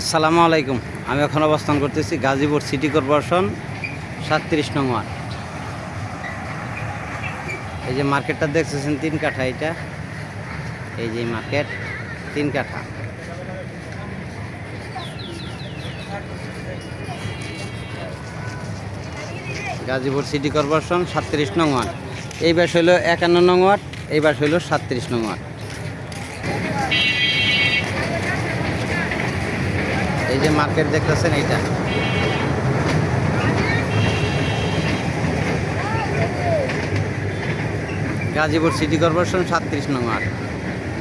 আসসালামু আলাইকুম। আমি এখন অবস্থান করতেছি গাজীপুর সিটি কর্পোরেশন সাতত্রিশ নং এই যে মার্কেটটা দেখতেছেন তিন কাঠা এটা। এই যে মার্কেট, তিন কাঠা। গাজীপুর সিটি কর্পোরেশন সাতত্রিশ নং ওয়ার্ড। এই বাস হইল একান্ন নং ওয়ার্ড, এই বাস হইল সাতত্রিশ নং ওয়ার্ড। এই যে মার্কেট দেখতেছেন এইটা। গাজীপুর সিটি কর্পোরেশন সাতত্রিশ নং ওয়ার্ড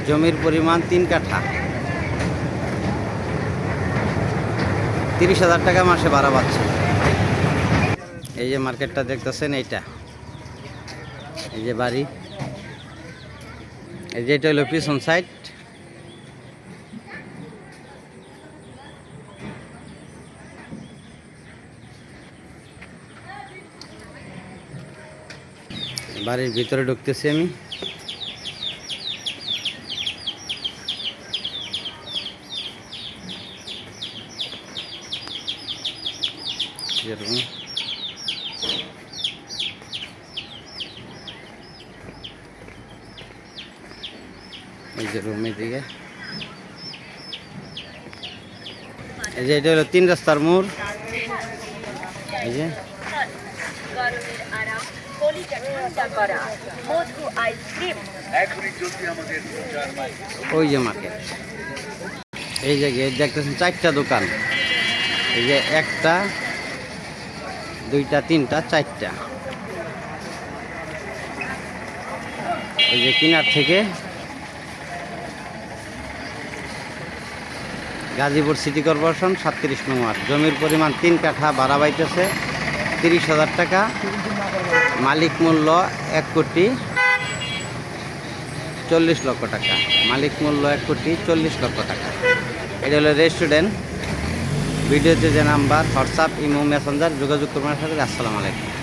জমির পরিমাণ তিন কাঠা। তিরিশ হাজার টাকা মাসে ভাড়া পাচ্ছে। এই যে মার্কেটটা দেখতেছেন এইটা। এই যে বাড়ি। এই যে এটা হলো পিছন সাইড বাড়ির ভিতরে ঢুকতেছি আমি। যেরকম এই যে রুমের দিকে এই যে এটা হলো তিন রাস্তার মোড়। এই যে। গরমের আরাম কলিজা ঠান্ডা করা। মধু আইসক্রিম ওই যে মার্কেট এই যে গেট দেখতেছেন চারটা দোকান। এই যে একটা দুইটা তিনটা চারটা। এই যে কিনার থেকে গাজীপুর সিটি কর্পোরেশন সাতত্রিশ নম্বর। জমির পরিমাণ তিন কাঠা ভাড়া বাইতেছে তিরিশ হাজার টাকা। মালিক মূল্য এক কোটি চল্লিশ লক্ষ টাকা। মালিক মূল্য এক কোটি চল্লিশ লক্ষ টাকা। এটা হলো রেস্টুরেন্ট। ভিডিওতে যে নাম্বার, হোয়াটসঅ্যাপ, ইমো, মেসেঞ্জার যোগাযোগ করবেন। আসসালামু আলাইকুম।